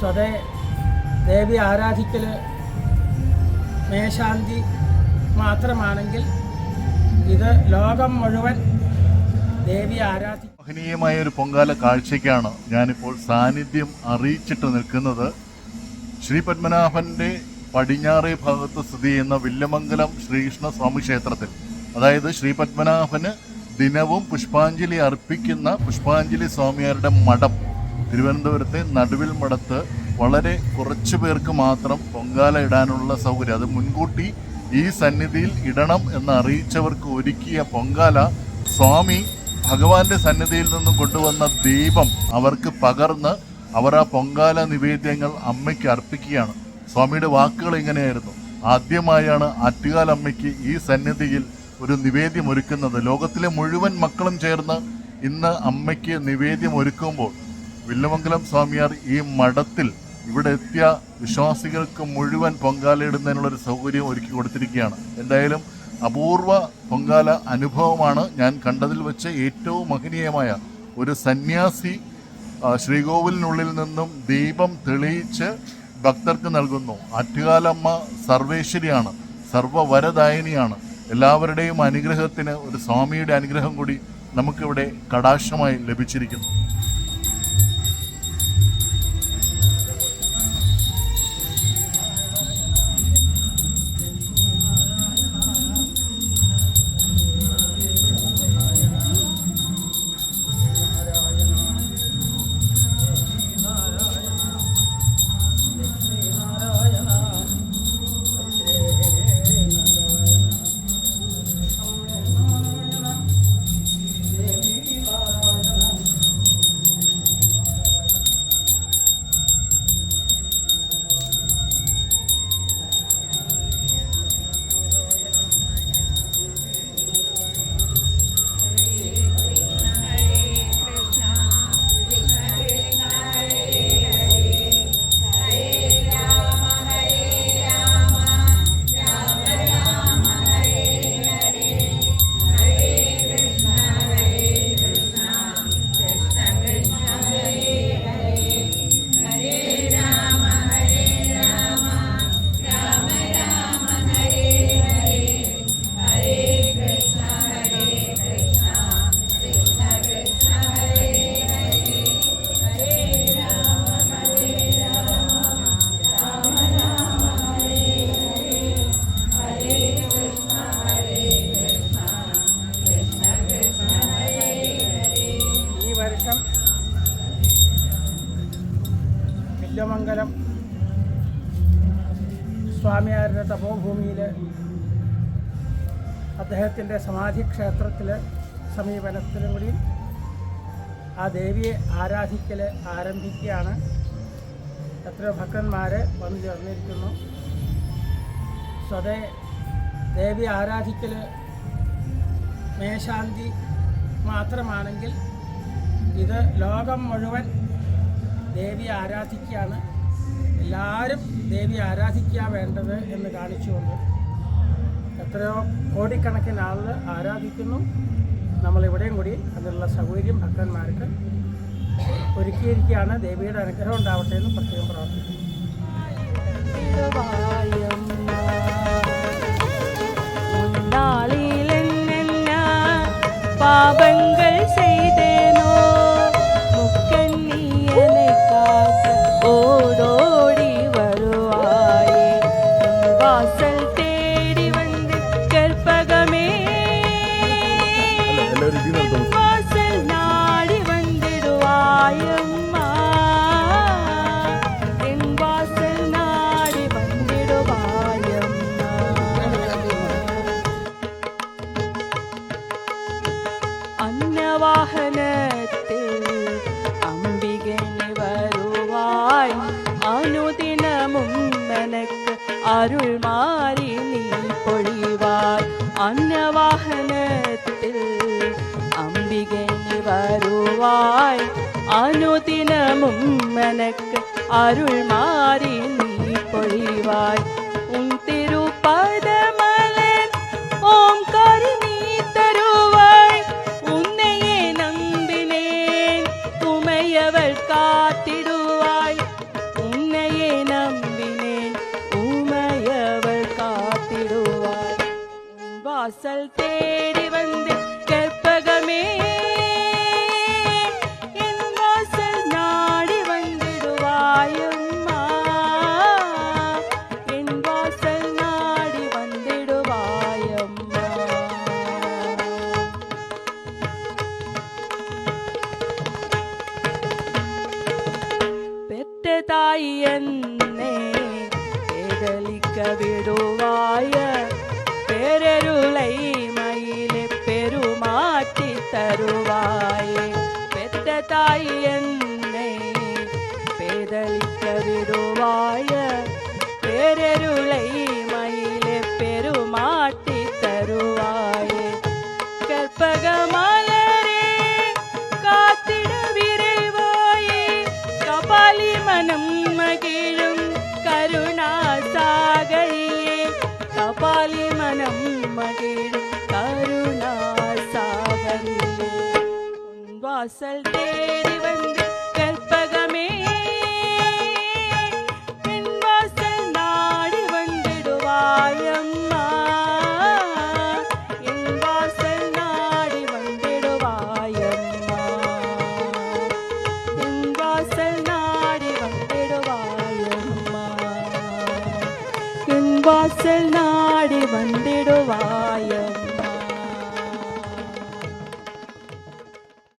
സ്വതേ ദേവി ആരാധിക്കൽ മേശാന്തി മാത്രമാണെങ്കിൽ ഇത് ലോകം മുഴുവൻ ദേവി ആരാധി മഹനീയമായ ഒരു പൊങ്കാല കാഴ്ചയ്ക്കാണ് ഞാനിപ്പോൾ സാന്നിധ്യം അറിയിച്ചിട്ട് നിൽക്കുന്നത്. ശ്രീ പത്മനാഭന്റെ പടിഞ്ഞാറേ ഭാഗത്ത് സ്ഥിതി ചെയ്യുന്ന വില്ലമംഗലം ശ്രീകൃഷ്ണ സ്വാമി ക്ഷേത്രത്തിൽ. അതായത് ശ്രീ പത്മനാഭന് ദിനവും പുഷ്പാഞ്ജലി അർപ്പിക്കുന്ന പുഷ്പാഞ്ജലി സ്വാമിയാരുടെ മഠം. തിരുവനന്തപുരത്തെ നടുവിൽ മടത്ത് വളരെ കുറച്ചു പേർക്ക് മാത്രം പൊങ്കാല ഇടാനുള്ള സൗകര്യം. അത് മുൻകൂട്ടി ഈ സന്നിധിയിൽ ഇടണം എന്ന് അറിയിച്ചവർക്ക് ഒരുക്കിയ പൊങ്കാല സ്വാമി ഭഗവാന്റെ സന്നിധിയിൽ നിന്നും കൊണ്ടുവന്ന ദീപം അവർക്ക് പകർന്ന് അവർ ആ പൊങ്കാല നിവേദ്യങ്ങൾ അമ്മയ്ക്ക് അർപ്പിക്കുകയാണ്. സ്വാമിയുടെ വാക്കുകൾ ഇങ്ങനെയായിരുന്നു. ആദ്യമായാണ് ആറ്റുകാൽ അമ്മയ്ക്ക് ഈ സന്നിധിയിൽ ഒരു നിവേദ്യം ഒരുക്കുന്നത്. ലോകത്തിലെ മുഴുവൻ മക്കളും ചേർന്ന് ഇന്ന് അമ്മയ്ക്ക് നിവേദ്യം ഒരുക്കുമ്പോൾ വില്ലമംഗലം സ്വാമിയാർ ഈ മഠത്തിൽ ഇവിടെ എത്തിയ വിശ്വാസികൾക്ക് മുഴുവൻ പൊങ്കാലയിടുന്നതിനുള്ള ഒരു സൗകര്യം ഒരുക്കി കൊടുത്തിരിക്കുകയാണ്. എന്തായാലും അപൂർവ പൊങ്കാല അനുഭവമാണ് ഞാൻ കണ്ടതിൽ വെച്ച് ഏറ്റവും മഹനീയമായ ഒരു സന്യാസി ശ്രീകോവിലിനുള്ളിൽ നിന്നും ദീപം തെളിയിച്ച് ഭക്തർക്ക് നൽകുന്നു. ആറ്റുകാലമ്മ സർവേശ്വരിയാണ് സർവവരദായനിയാണ്. എല്ലാവരുടെയും അനുഗ്രഹത്തിന് ഒരു സ്വാമിയുടെ അനുഗ്രഹം കൂടി നമുക്കിവിടെ കടാശമായി ലഭിച്ചിരിക്കുന്നു. വില്യമംഗലം സ്വാമിയാരുടെ തപോഭൂമിയിൽ അദ്ദേഹത്തിന്റെ സമാധി ക്ഷേത്രത്തിൽ സമീപനത്തിലും കൂടി ആ ദേവിയെ ആരാധിക്കൽ ആരംഭിക്കുകയാണ്. എത്രയോ ഭക്തന്മാർ വന്നു ചേർന്നിരിക്കുന്നു. സ്വതേ ദേവി ആരാധിക്കൽ മേശാന്തി മാത്രമാണെങ്കിൽ ഇത് ലോകം മുഴുവൻ ദേവി ആരാധിക്കുകയാണ്. എല്ലാവരും ദേവി ആരാധിക്കുക വേണ്ടത് എന്ന് കാണിച്ചുകൊണ്ട് എത്രയോ കോടിക്കണക്കിന് ആളുകൾ ആരാധിക്കുന്നു. നമ്മളിവിടെയും കൂടി അതിനുള്ള സൗകര്യം ഭക്തന്മാർക്ക് ഒരുക്കിയിരിക്കുകയാണ്. ദേവിയുടെ അനുഗ്രഹം ഉണ്ടാവട്ടെ എന്ന് പ്രത്യേകം പ്രാർത്ഥിക്കുന്നു. പാപങ്ങൾ അന്നവാഹനത്തിൽ അംബികനി വരുവായി അനുദിനമും നനക്ക് അരുൾ മാറി നീ പൊഴിവായി അന്നവാഹനത്തിൽ അംബികനി വരുവായി അനുദിനമും നനക്ക് അരുൾ മാറി നീ പൊഴിവായി வாசல் தேடி வந்து கற்பகமே. என் வாசல் நாடி வந்திடுவாயம்மா. என் வாசல் நாடி வந்திடுவாயம்மா. பெற்ற தாய் என்னை விடுவாயா. மதுரை மயிலே பெருமாட்டி தருவாயே. பெத்த தாய் என் வாசல் தேடி வந்து கற்பகமே. என் வாசல் நாடி வந்திடுவாயம்மா என் வாசல் நாடி வந்திடுவாயம்மா என் வாசல் நாடி என் வாசல் நாடி